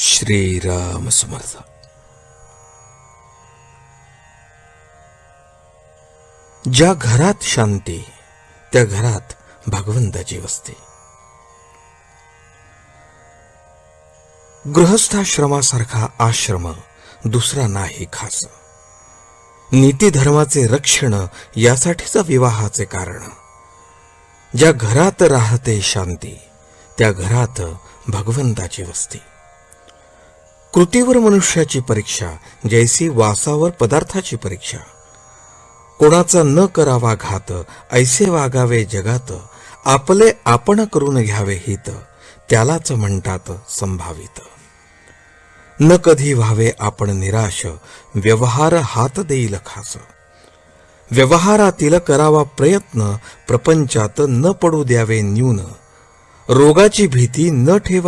श्रीराम समर्थ. ज्या घरात शांती त्या घरात भगवंताची वस्ती. गृहस्थाश्रमासारखा आश्रम दुसरा नाही खास. नीती धर्माचे रक्षण यासाठीच विवाहाचे कारण. ज्या घरात राहते शांती त्या घरात भगवंताची वस्ती. कृतीवर मनुष्याची परीक्षा जैसी वासावर पदार्थाची परीक्षा. कोणाचा न करावा घात ऐसे वागावे जगात आपले आपण करून घ्यावे हित त्यालाच म्हणतात संभावित. न कधी व्हावे आपण निराश व्यवहार हात देईल खास. व्यवहारातील करावा प्रयत्न प्रपंचात न पडू द्यावे न्यून. रोगाची भीती न ठेवा